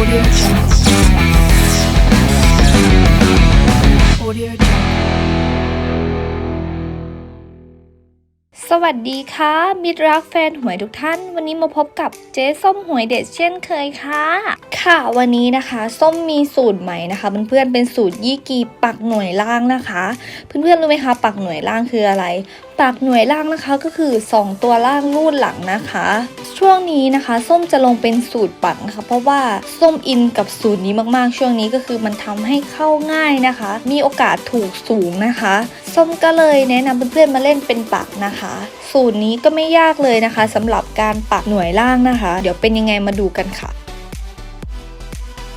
Audio Jungle. Audio Jungle. สวัสดีค่ะ มิตรรักแฟนหวยทุกท่าน วันนี้มาพบกับเจ๊ส้มหวยเด็ดเช่นเคยค่ะ ค่ะวันนี้นะคะ ส้มมีสูตรใหม่นะคะเพื่อนๆเป็นสูตรยี่กีปักหน่วยล่างนะคะ เพื่อนๆรู้ไหมคะ ปักหน่วยล่างคืออะไร ปักหน่วยล่างนะคะก็คือ 2 ตัวล่างรูดหลังนะคะ ช่วงนี้นะคะ ส้มจะลงเป็นสูตรปักนะคะ เพราะว่าส้มอินกับสูตรนี้มากๆ ช่วงนี้ก็คือมันทำให้เข้าง่ายนะคะ มีโอกาสถูกสูงนะคะ ส้มก็เลยแนะนำเพื่อนๆมาเล่นเป็นปักนะคะ สูตรนี้ก็ไม่ยากเลยนะคะสำหรับการปักหน่วยล่างนะคะ เดี๋ยวเป็นยังไงมาดูกันค่ะ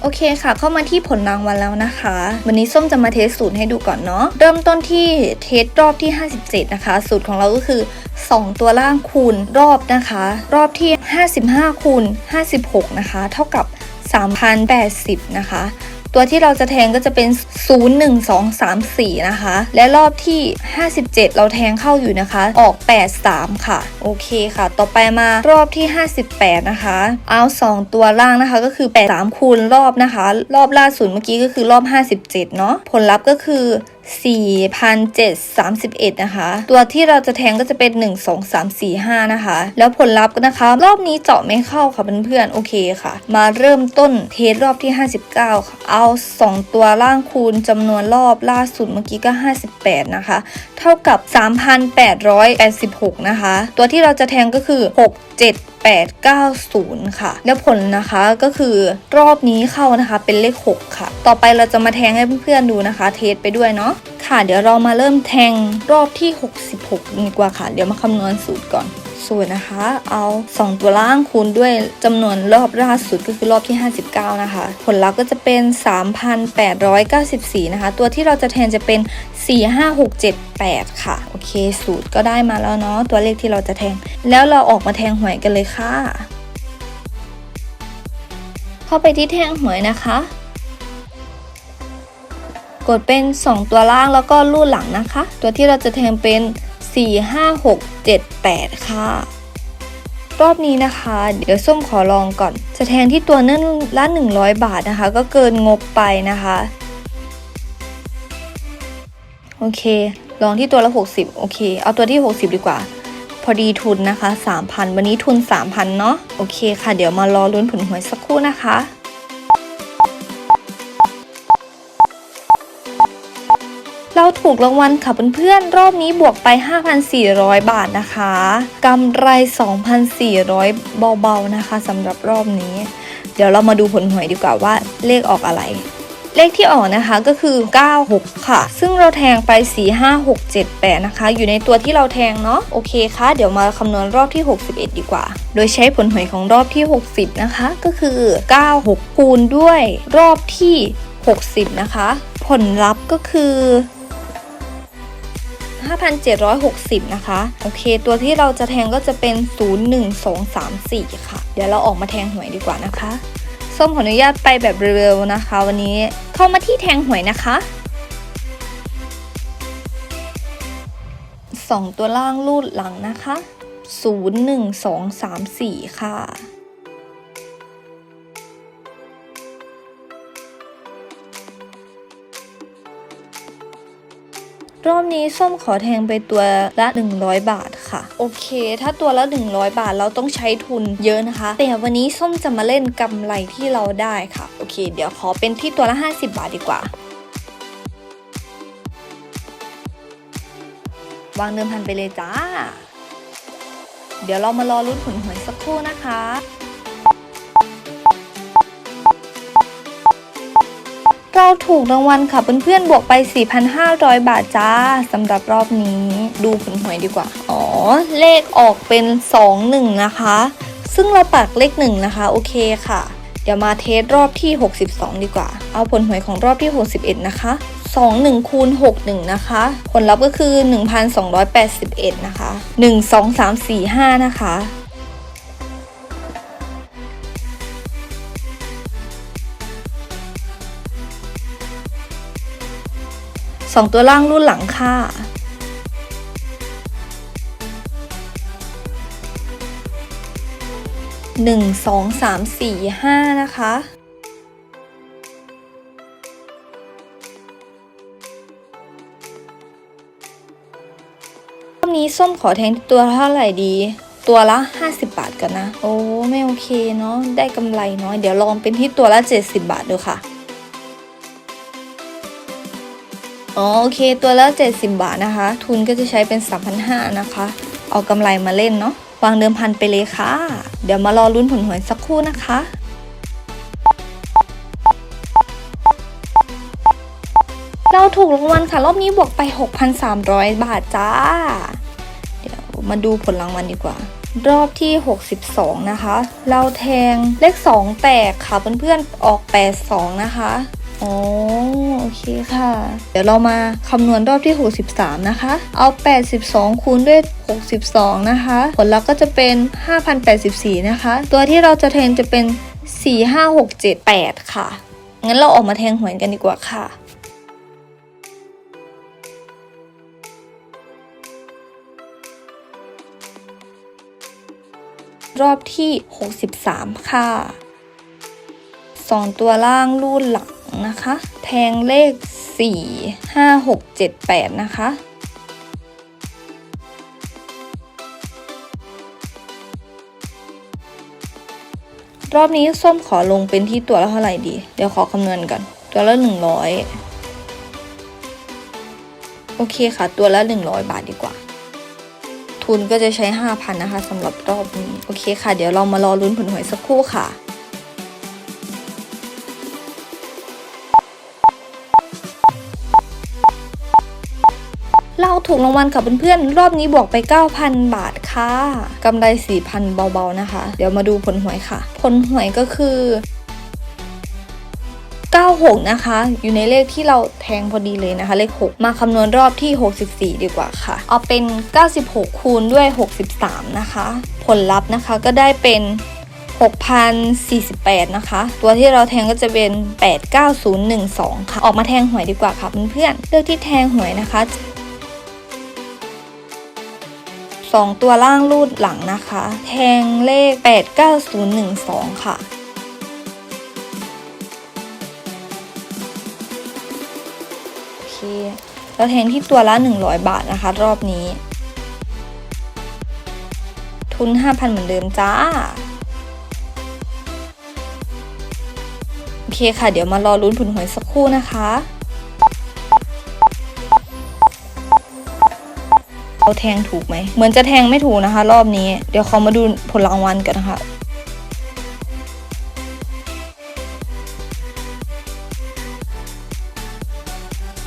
โอเคค่ะ เข้ามาที่ผลรางวัลแล้วนะคะ วันนี้ส้มจะมาเทสสูตรให้ดูก่อนเนาะเริ่มต้นที่เทสรอบที่ 57 นะคะ สูตรของเราก็คือ 2 ตัวล่างคูณรอบนะคะ รอบที่ 55คูณ56 นะคะ เท่ากับ 3,080 นะคะ ตัวที่เราจะแทงก็จะเป็น 0 1 2 3 4 นะคะ และรอบที่ 57 เราแทงเข้าอยู่นะคะ ออก 8 3 ค่ะ โอเคค่ะ ต่อไปมารอบที่ 58 นะคะ เอา 2 ตัวล่างนะคะ ก็คือ 8 3คูณรอบนะคะ รอบล่าสุดเมื่อกี้ก็คือรอบ 57 เนาะ ผลลัพธ์ก็คือ 4,731 นะคะ ตัวที่เราจะแทงก็จะเป็น 1 2 3 4 5 นะคะ แล้วผลลัพธ์นะคะ รอบนี้เจาะไม่เข้าค่ะเพื่อนๆ โอเคค่ะ มาเริ่มต้นเทสรอบที่ 59 ค่ะ เอา 2 ตัวล่างคูณจำนวนรอบล่าสุดเมื่อกี้ก็ 58 นะคะ เท่ากับ 3,886 นะคะ ตัวที่เราจะแทงก็คือ 6 7 890 ค่ะ แล้วผลนะคะก็คือรอบนี้เข้านะคะเป็นเลข 6 ค่ะ ต่อไปเราจะมาแทงให้เพื่อนๆดูนะคะ เทสไปด้วยเนาะค่ะ เดี๋ยวเรามาเริ่มแทงรอบที่ 66ดีกว่าค่ะ เดี๋ยวมาคำนวณสูตรก่อน สูตรนะคะ เอา 2 ตัวล่างคูณด้วยจำนวนรอบล่าสุดก็คือรอบที่ 59 นะคะ ผลลัพธ์ก็จะเป็น 3,894 นะคะ ตัวที่เราจะแทนจะเป็น 4 5 6 7 8 ค่ะ โอเค สูตรก็ได้มาแล้วเนาะ ตัวเลขที่เราจะแทง แล้วเราออกมาแทงหวยกันเลยค่ะ เข้าไปที่แทงหวยนะคะกดเป็น 2 ตัวล่างแล้วก็ลูดหลังนะคะ ตัวที่เราจะแทงเป็น 4 5 6 7 8 ค่ะ รอบนี้นะคะ เดี๋ยวส้มขอลองก่อนจะแทงที่ตัวเนื่นละ100 บาทนะคะ ก็เกินงบไปนะคะ โอเค ลองที่ตัวละ 60 โอเค เอาตัวที่ 60 ดีกว่า พอดีทุนนะคะ 3,000 วันนี้ทุน 3,000 เนาะโอเคค่ะ เดี๋ยวมารอลุ้นผลหวยสักครู่นะคะ เราถูกรางวัลค่ะเพื่อนๆ รอบนี้บวกไป 5,400 บาทนะคะกำไร 2,400 เบาๆนะคะสำหรับรอบนี้ เดี๋ยวเรามาดูผลหวยดีกว่าว่าเลขออกอะไร เลขที่ออกนะคะก็คือ 96 ค่ะ ซึ่งเราแทงไป 4 5 6 7 8 นะคะ อยู่ในตัวที่เราแทงเนาะโอเคค่ะ เดี๋ยวมาคำนวณรอบที่ 61 ดีกว่า โดยใช้ผลหวยของรอบที่ 60 นะคะ ก็คือ 96 คูณด้วยรอบที่ 60 นะคะ ผลลัพธ์ก็คือ 5,760 นะคะ โอเค ตัวที่เราจะแทงก็จะเป็น 01234 ค่ะ เดี๋ยวเราออกมาแทงหวยดีกว่านะคะ ส้มขออนุญาตไปแบบเร็วๆนะคะ วันนี้เข้ามาที่แทงหวยนะคะ2ตัวล่างลูดหลังนะคะ 01234 ค่ะ รอบนี้ส้มขอแทงไปตัวละ 100 บาทค่ะ โอเค ถ้าตัวละ 100 บาทเราต้องใช้ทุนเยอะนะคะ แต่วันนี้ส้มจะมาเล่นกำไรที่เราได้ค่ะ โอเค เดี๋ยวขอเป็นที่ตัวละ 50 บาทดีกว่า วางเดิมพันไปเลยจ้า เดี๋ยวเรามารอรุ้นผลหวยสักครู่นะคะ เราถูกรางวัลค่ะเพื่อนๆ บวกไป 4,500 บาทจ้าสำหรับรอบนี้ดูผลหวยดีกว่า อ๋อ เลขออกเป็น 21 นะคะ ซึ่งเราปักเลข1นะคะ โอเคค่ะ เดี๋ยวมาเทสรอบที่ 62 ดีกว่า เอาผลหวยของรอบที่ 61 นะคะ 21คูณ61 นะคะ ผลลัพธ์ก็คือ 1,281 นะคะ 1 2 3 4 5 นะคะ 2 ตัวล่างรุ่นหลังค่ะ หนึ่งสองสามสี่ห้านะคะ รอบนี้ส้มขอแทงตัวเท่าไหร่ดี ตัวละห้าสิบบาทกันนะ โอ้ ไม่โอเคเนาะ ได้กำไรน้อย เดี๋ยวลองเป็นที่ตัวละเจ็ดสิบบาทดูค่ะ อ๋อโอเคตัวละ 70 บาทนะคะ ทุนก็จะใช้เป็น 3,500 นะคะ เอากำไรมาเล่นเนาะวางเดิมพันไปเลยค่ะ เดี๋ยวมารอลุ้นผลหวยสักครู่นะคะเราถูกรางวัลค่ะ รอบนี้บวกไป 6,300 บาทจ้า เดี๋ยวมาดูผลรางวัลดีกว่า รอบที่ 62 นะคะ เราแทงเลข 2 แตกค่ะเพื่อนๆออก 82 นะคะ อ๋อโอเคค่ะ เดี๋ยวเรามาคำนวณรอบที่ 63 นะคะ เอา 82 คูณด้วย 62 นะคะ ผลลัพธ์ก็จะเป็น 5,084 นะคะ ตัวที่เราจะแทงจะเป็น 45678 ค่ะ งั้นเราออกมาแทงหวยกันดีกว่าค่ะรอบที่ 63 ค่ะสองตัวล่างรูดหลัง นะคะ แทงเลข 4 5 6 7 8 นะคะ รอบนี้ส้มขอลงเป็นที่ตัวละเท่าไหร่ดี เดี๋ยวขอคำนวณก่อน ตัวละ 100 โอเคค่ะ ตัวละ 100 บาทดีกว่าทุนก็จะใช้ 5,000 นะคะสำหรับรอบนี้ โอเคค่ะ เดี๋ยวเรามารอลุ้นผลหวยสักครู่ค่ะ เราถูกรางวัลค่ะเพื่อนๆ รอบนี้บวกไป 9,000 บาทค่ะกำไร 4,000 เบาๆนะคะ เดี๋ยวมาดูผลหวยค่ะ ผลหวยก็คือ 96 นะคะ อยู่ในเลขที่เราแทงพอดีเลยนะคะ เลข 6 มาคำนวณรอบที่ 64 ดีกว่าค่ะ เอาเป็น 96 คูณด้วย 63 นะคะ ผลลัพธ์นะคะก็ได้เป็น6,048 นะคะ ตัวที่เราแทงก็จะเป็น 89012 ค่ะ ออกมาแทงหวยดีกว่าค่ะเพื่อนๆเลือกที่แทงหวยนะคะ สองตัวล่างรูดหลังนะคะ แทงเลข 89012 ค่ะโอเคเราแทงที่ตัวละ 100 บาทนะคะ รอบนี้ ทุน 5,000 เหมือนเดิมจ้าโอเคค่ะ เดี๋ยวมารอลุ้นผลหวยสักครู่นะคะ เราแทงถูกไหม เหมือนจะแทงไม่ถูกนะคะ รอบนี้ เดี๋ยวเขามาดูผลรางวัลกันนะคะ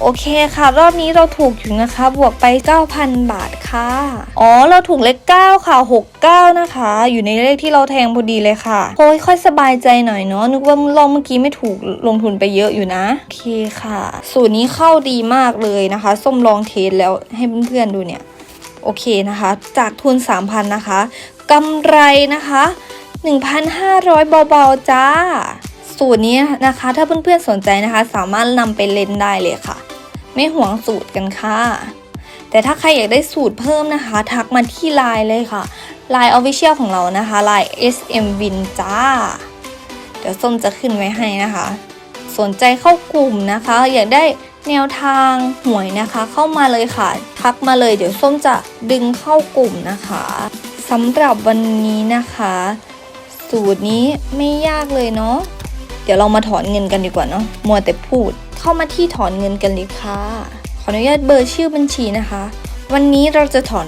โอเคค่ะ รอบนี้เราถูกอยู่นะคะ บวกไป 9,000 บาทค่ะ อ๋อ เราถูกเลข 9 ค่ะ 69 นะคะ อยู่ในเลขที่เราแทงพอดีเลยค่ะโอ้ยค่อยสบายใจหน่อยเนาะนึกว่ารอบเมื่อกี้ไม่ถูกลงทุนไปเยอะอยู่นะ โอเคค่ะ สูตรนี้เข้าดีมากเลยนะคะ ส้มลองเทสแล้วให้เพื่อนๆดูเนี่ย โอเคนะคะ จากทุน 3,000 นะคะกำไรนะคะ 1,500 เบาๆจ้า สูตรนี้นะคะ ถ้าเพื่อนๆสนใจนะคะ สามารถนำไปเล่นได้เลยค่ะ ไม่ห่วงสูตรกันค่ะ แต่ถ้าใครอยากได้สูตรเพิ่มนะคะ ทักมาที่ไลน์เลยค่ะ Line Official ของเรานะคะ Line SM Win จ้า เดี๋ยวส้มจะขึ้นไว้ให้นะคะ สนใจเข้ากลุ่มนะคะ อยากได้ แนวทางหวยนะคะ เข้ามาเลยค่ะ ทักมาเลยเดี๋ยวส้มจะดึงเข้ากลุ่มนะคะสำหรับวันนี้นะคะ สูตรนี้ไม่ยากเลยเนาะเดี๋ยวเรามาถอนเงินกันดีกว่าเนาะมัวแต่พูดเข้ามาที่ถอนเงินกันเลยค่ะขออนุญาตเบอร์ชื่อบัญชีนะคะ วันนี้เราจะถอน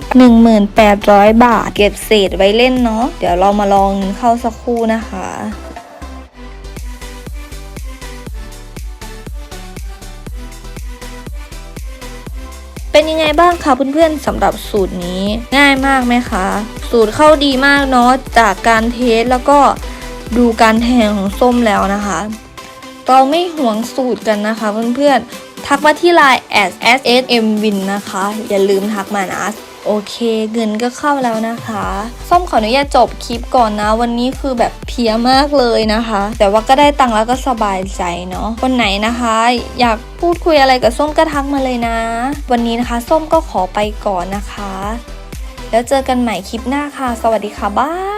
1,800บาท เก็บเศษไว้เล่นเนาะเดี๋ยวเรามาลองเงินเข้าสักครู่นะคะ เป็นยังไงบ้างคะเพื่อนๆสำหรับสูตรนี้ง่ายมากไหมคะ สูตรเข้าดีมากเนาะจากการเทสแล้วก็ดูการแทงของส้มแล้วนะคะ เราไม่หวงสูตรกันนะคะเพื่อนๆทักมาที่ไลน์ s s s m win นะคะ อย่าลืมทักมานะ โอเค เงินก็เข้าแล้วนะคะ ส้มขออนุญาตจบคลิปก่อนนะ วันนี้คือแบบเพียมากเลยนะคะ แต่ว่าก็ได้ตังค์แล้วก็สบายใจเนาะวันไหนนะคะ อยากพูดคุยอะไรกับส้มก็ทักมาเลยนะ วันนี้นะคะ ส้มก็ขอไปก่อนนะคะ แล้วเจอกันใหม่คลิปหน้าค่ะ สวัสดีค่ะ บ๊าย